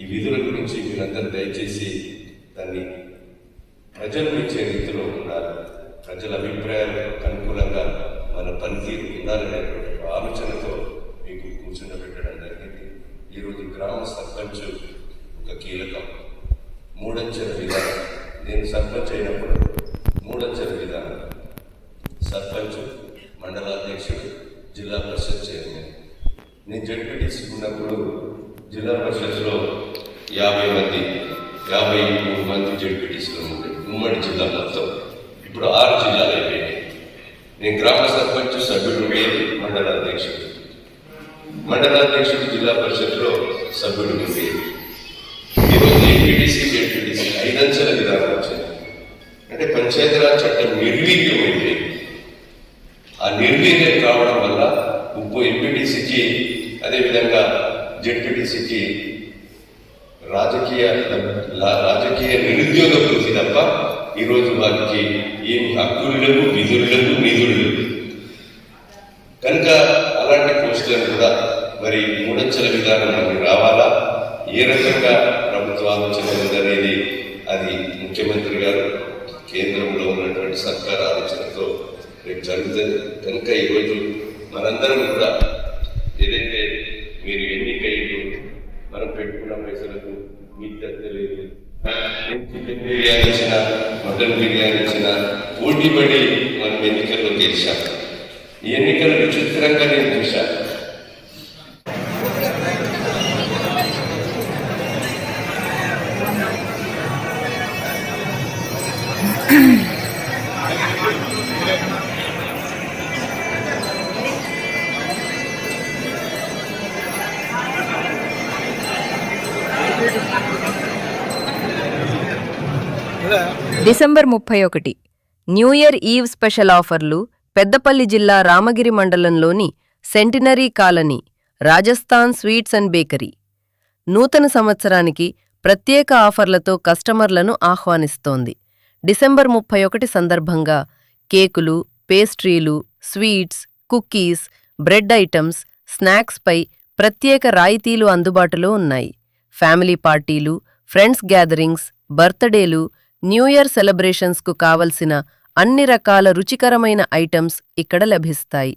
ఈ విధుల గురించి మీరందరూ దయచేసి దాన్ని ప్రజలు ఇచ్చే రీతిలో ఉండాలి. ప్రజల అభిప్రాయాలకు అనుకూలంగా మన పనితీరు ఉండాలనేటువంటి ఆలోచనతో మీకు కూర్చుండబెట్టడం జరిగింది. ఈరోజు గ్రామ సర్పంచ్ ఒక కీలకం. మూడంచెల విధానం. నేను సర్పంచ్ అయినప్పుడు మూడంచెల విధానం. సర్పంచ్ మండలాధ్యక్షుడు జిల్లా పరిషత్ చైర్మన్. నేను జడ్పీటీసీ ఉన్నప్పుడు జిల్లా పరిషత్లో యాభై మంది యాభై మూడు మంది జడ్పీటీసీలు ఉండే ఉమ్మడి జిల్లా మొత్తం. ఇప్పుడు ఆరు జిల్లాలు అయిపోయాయి నేను గ్రామ సర్పంచ్ సభ్యుడు ఉండేది మండలాధ్యక్షుడు మండలాధ్యక్షుడు జిల్లా పరిషత్లో సభ్యుడు ఉండేది. ఈరోజు ఏపీటీసీ జడ్పీటీసీ ఐదంచెల విధానం వచ్చింది అంటే పంచాయతీరాజ్ చట్టం నిర్వీర్యమైంది. ఆ నిర్వీర్యం కావడం వల్ల ఉప్పు ఎంపీటీసీకి అదేవిధంగా జెడ్పీటీసీకి రాజకీయ రాజకీయ నిరుద్యోగ వృత్తి తప్ప ఈరోజు వారికి ఏం హక్కులు లేవు విధులు లేవు నిధులు లేవు. కనుక అలాంటి పోస్టులను కూడా మరి మూడంచెల విధానం మనకి రావాలా? ఏ రకంగా ప్రభుత్వ ఆలోచన ఉందనేది అది ముఖ్యమంత్రి గారు కేంద్రంలో ఉన్నటువంటి సర్కార్ ఆలోచనతో రేపు జరుగుతుంది. కనుక ఈరోజు మనందరం కూడా ఏదైతే మీరు ఎన్ని మనం పెట్టుకున్న పైసలకు మీకు చికెన్ బిర్యానీ ఇచ్చిన మటన్ బిర్యానీ ఇచ్చిన పోటీ పడి మనం ఎన్నికల్లో గెలిచాం. ఈ ఎన్నికలు విచిత్రంగా నేను చూశాను డిసెంబర్ ముప్పై ఒకటి న్యూ ఇయర్ ఈవ్ స్పెషల్ ఆఫర్లు పెద్దపల్లి జిల్లా రామగిరి మండలంలోని centenary colony Rajasthan sweets and bakery. నూతన సంవత్సరానికి ప్రత్యేక ఆఫర్లతో కస్టమర్లను ఆహ్వానిస్తోంది. డిసెంబర్ ముప్పై ఒకటి సందర్భంగా కేకులు పేస్ట్రీలు స్వీట్స్ కుక్కీస్ బ్రెడ్ ఐటమ్స్ స్నాక్స్పై ప్రత్యేక రాయితీలు అందుబాటులో ఉన్నాయి. ఫ్యామిలీ పార్టీలు ఫ్రెండ్స్ గ్యాదరింగ్స్ బర్త్డేలు న్యూ ఇయర్ సెలబ్రేషన్స్కు కావలసిన అన్ని రకాల రుచికరమైన ఐటమ్స్ ఇక్కడ లభిస్తాయి.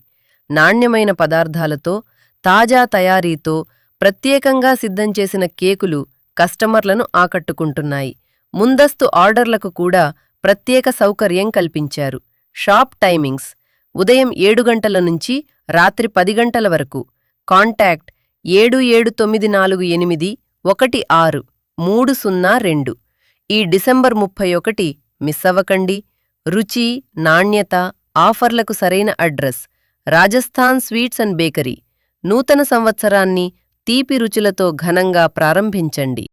నాణ్యమైన పదార్థాలతో తాజా తయారీతో ప్రత్యేకంగా సిద్ధం చేసిన కేకులు కస్టమర్లను ఆకట్టుకుంటున్నాయి. ముందస్తు ఆర్డర్లకు కూడా ప్రత్యేక సౌకర్యం కల్పించారు. Shop timings. ఉదయం ఏడు గంటల నుంచి రాత్రి పది గంటల వరకు. కాంటాక్ట్ ఏడు ఏడు తొమ్మిది నాలుగు ఎనిమిది ఒకటి ఆరు మూడు సున్నా రెండు. ఈ డిసెంబర్ ముప్పై ఒకటి మిస్ అవ్వకండి రుచి నాణ్యత ఆఫర్లకు సరైన address Rajasthan sweets and bakery. నూతన సంవత్సరాన్ని తీపి రుచులతో ఘనంగా ప్రారంభించండి.